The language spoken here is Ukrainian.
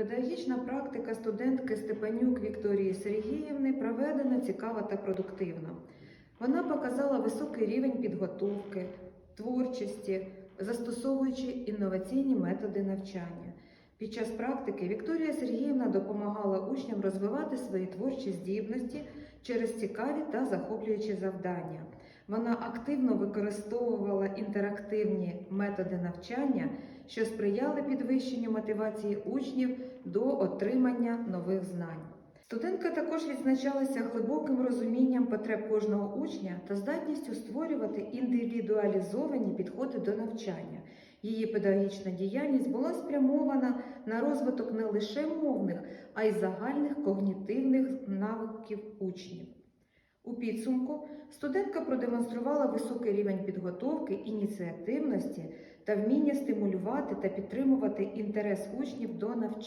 Педагогічна практика студентки Степанюк Вікторії Сергіївни проведена цікава та продуктивно. Вона показала високий рівень підготовки, творчості, застосовуючи інноваційні методи навчання. Під час практики Вікторія Сергіївна допомагала учням розвивати свої творчі здібності через цікаві та захоплюючі завдання. Вона активно використовувала інтерактивні методи навчання, що сприяли підвищенню мотивації учнів до отримання нових знань. Студентка також відзначалася глибоким розумінням потреб кожного учня та здатністю створювати індивідуалізовані підходи до навчання. Її педагогічна діяльність була спрямована на розвиток не лише мовних, а й загальних когнітивних навиків учнів. У підсумку студентка продемонструвала високий рівень підготовки, ініціативності та вміння стимулювати та підтримувати інтерес учнів до навчання.